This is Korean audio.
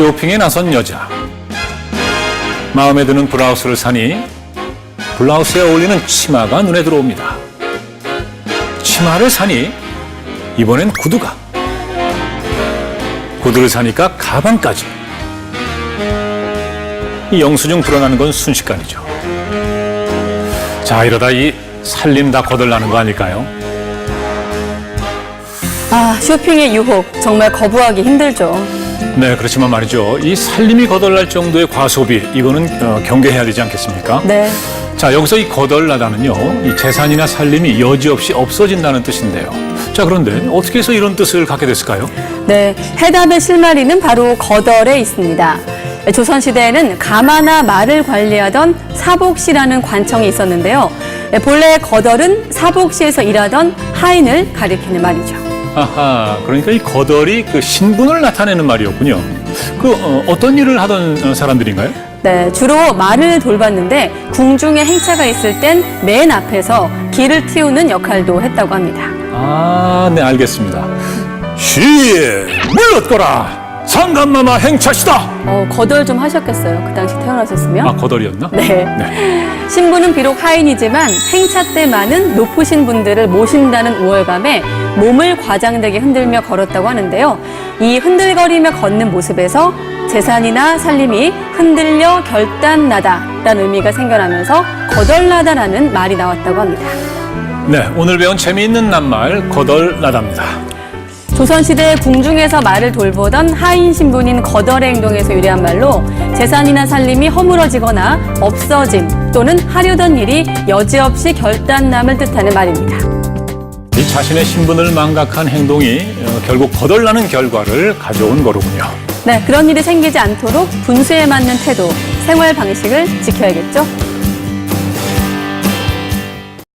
쇼핑에 나선 여자. 마음에 드는 블라우스를 사니 블라우스에 어울리는 치마가 눈에 들어옵니다. 치마를 사니 이번엔 구두가. 구두를 사니까 가방까지. 이 영수증 불어나는 건 순식간이죠. 자, 이러다 이 살림 다 거덜나는 거 아닐까요? 아, 쇼핑의 유혹 정말 거부하기 힘들죠. 네, 그렇지만 말이죠. 이 살림이 거덜날 정도의 과소비, 이거는 어, 경계해야 되지 않겠습니까? 네. 자, 여기서 이 거덜나다는요, 이 재산이나 살림이 여지없이 없어진다는 뜻인데요. 자, 그런데 어떻게 해서 이런 뜻을 갖게 됐을까요? 네, 해답의 실마리는 바로 거덜에 있습니다. 조선시대에는 가마나 말을 관리하던 사복시라는 관청이 있었는데요. 네, 본래 거덜은 사복시에서 일하던 하인을 가리키는 말이죠. 아하, 그러니까 이 거덜이 그 신분을 나타내는 말이었군요. 그 어, 떤 일을 하던 어, 사람들인가요? 네, 주로 말을 돌봤는데 궁중에 행차가 있을 땐 맨 앞에서 길을 틔우는 역할도 했다고 합니다. 아, 네, 알겠습니다. 시, 물렀거라! 상감마마 행차시다! 어, 거덜 좀 하셨겠어요. 그 당시 태어나셨으면. 아, 거덜이었나? 네. 네. 신부는 비록 하인이지만 행차 때 많은 높으신 분들을 모신다는 우월감에 몸을 과장되게 흔들며 걸었다고 하는데요. 이 흔들거리며 걷는 모습에서 재산이나 살림이 흔들려 결단나다라는 의미가 생겨나면서 거덜나다라는 말이 나왔다고 합니다. 네, 오늘 배운 재미있는 낱말, 거덜나답니다. 조선시대 궁중에서 말을 돌보던 하인 신분인 거덜의 행동에서 유래한 말로 재산이나 살림이 허물어지거나 없어짐 또는 하려던 일이 여지없이 결단남을 뜻하는 말입니다. 이 자신의 신분을 망각한 행동이 어, 결국 거덜나는 결과를 가져온 거로군요. 네, 그런 일이 생기지 않도록 분수에 맞는 태도, 생활 방식을 지켜야겠죠?